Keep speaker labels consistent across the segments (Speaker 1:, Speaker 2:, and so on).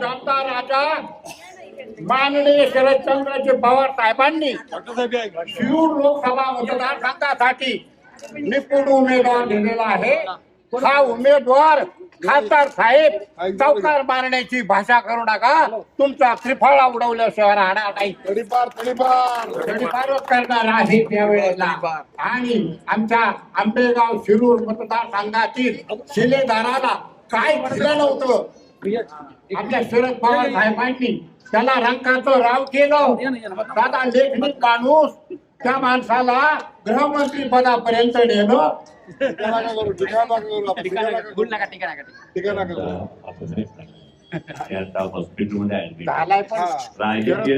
Speaker 1: जाणता राजा. माननीय शरदचंद्रजी पवार साहेबांनी शिरूर लोकसभा मतदारसंघासाठी निपुण उमेदवार दिलेला आहे. हा उमेदवार खासदार साहेब चौकार मारण्याची भाषा करू नका. तुमचा त्रिफळा उडवल्याशिवाय राहणार नाही. तडीपारच करणार आहे त्यावेळेला. आणि आमच्या आंबेगाव शिरूर मतदारसंघातील शिलेदाराला काय दिलं नव्हतं? आपल्या शरद पवार साहेबांनी त्याला रंकाचं राव केलं. दादा लेखनिक माणूस. त्या माणसाला गृहमंत्री पदापर्यंत नेलं
Speaker 2: टीका नका
Speaker 3: आता हॉस्पिटलमध्ये ऍडमिट
Speaker 1: झालाय पण.
Speaker 3: राजकीय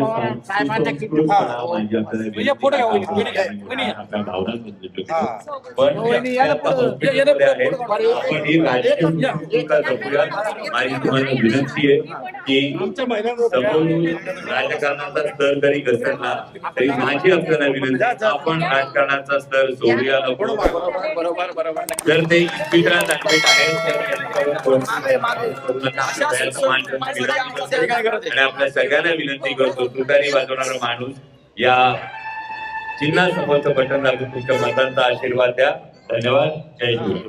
Speaker 3: म्हणजे
Speaker 4: पुढे
Speaker 3: विनंती. आपल्या भावना समजू
Speaker 2: हा.
Speaker 3: शकतो. पण. आपण ही राजकीय जपूया. माझी तुम्हाला आहे की समोरून राजकारणाचा स्तर जरी घसरला तरी माझी आपल्याला विनंती आपण राजकारणाचा स्तर सोडूया नको.
Speaker 4: बरोबर बरोबर
Speaker 3: जर ते इस्पितळात ऍडमिट आहे तर त्यांच्यावर आपल्या आणि आपल्या सगळ्यांना विनंती करतो तुटारी वाजवणारा माणूस या चिन्हासमोरचं बटन दाबून तुमच्या मतांचा आशीर्वाद द्या. धन्यवाद. जय गुरु